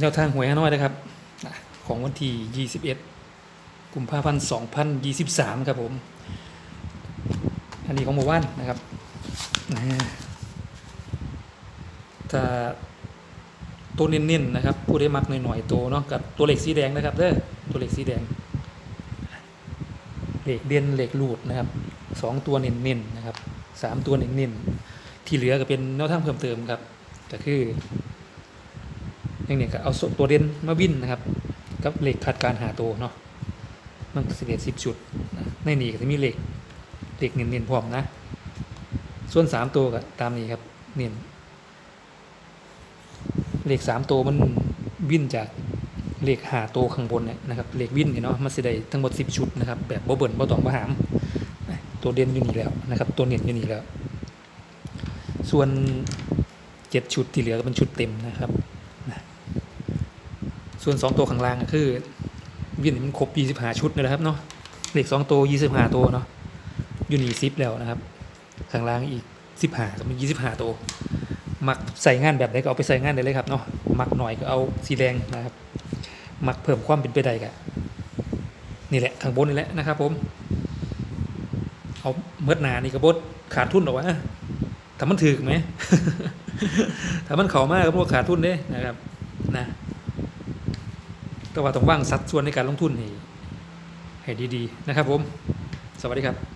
แนวทางหวยฮานอยนะครับ ของวันที่ 21 กุมภาพันธ์ 2023 ครับผม อันนี้ของหมู่บ้านนะครับนะถ้าตัวเน้นๆนะครับ ผู้ได้มักหน่อยๆตัวเนาะกับตัวเหล็กสีแดงนะครับเด้อตัวเหล็กสีแดง เหล็กเด่นเหล็กลูดนะครับสองตัวเน้นๆนะครับสามตัวเน้นๆที่เหลือก็เป็นแนวทางเพิ่มเติมครับก็คือ อย่างนี้ก็เอาส่วนตัวเด่นมาวินนะครับ กับเหล็กขัดการหาตัวเนาะมันก็สิเดสิบชุดในนี้ก็จะมีเหล็กเหล็กเนียนๆพร้อมนะ ส่วนสามตัวก็ตามนี้ครับเนียนเหล็กสามตัวมันวิ่นจากเหล็กหาตัวข้างบนเนี่ยนะครับเหล็กวินเนี่ยเนาะมันสิได้ทั้งหมดสิบชุดนะครับแบบบ่เบิ่นบ่ต้องบ่หาม ตัวเด่นอยู่นี่แล้วนะครับ ตัวเนียนอยู่นี่แล้ว ส่วนเจ็ดชุดที่เหลือก็เป็นชุดเต็มนะครับ ส่วนสองตัวข้างล่างก็คือวินมันครบ25ชุดนะครับเนาะเหล็กสองตัว25ตัวเนาะอยู่นี่ซิปแล้วนะครับ ข้างล่างอีก15ก็เป็น25ตัวมักใส่งานแบบไหนก็เอาไปใส่งานได้เลยครับเนาะมักหน่อยก็เอาสีแดงนะครับ มักเพิ่มความเป็นไปได้ก็นี่แหละข้างบนนี่แหละนะครับ ผม เอาเมื่อหนานี่ก็บดขาดทุนหรอวะถ้ามันถือไหมถ้ามันเข่ามากก็พวกขาดทุนเด้นะครับ นะ แต่ว่าต้องว่างสัดส่วนในการลงทุนให้ให้ดีๆนะครับผม สวัสดีครับ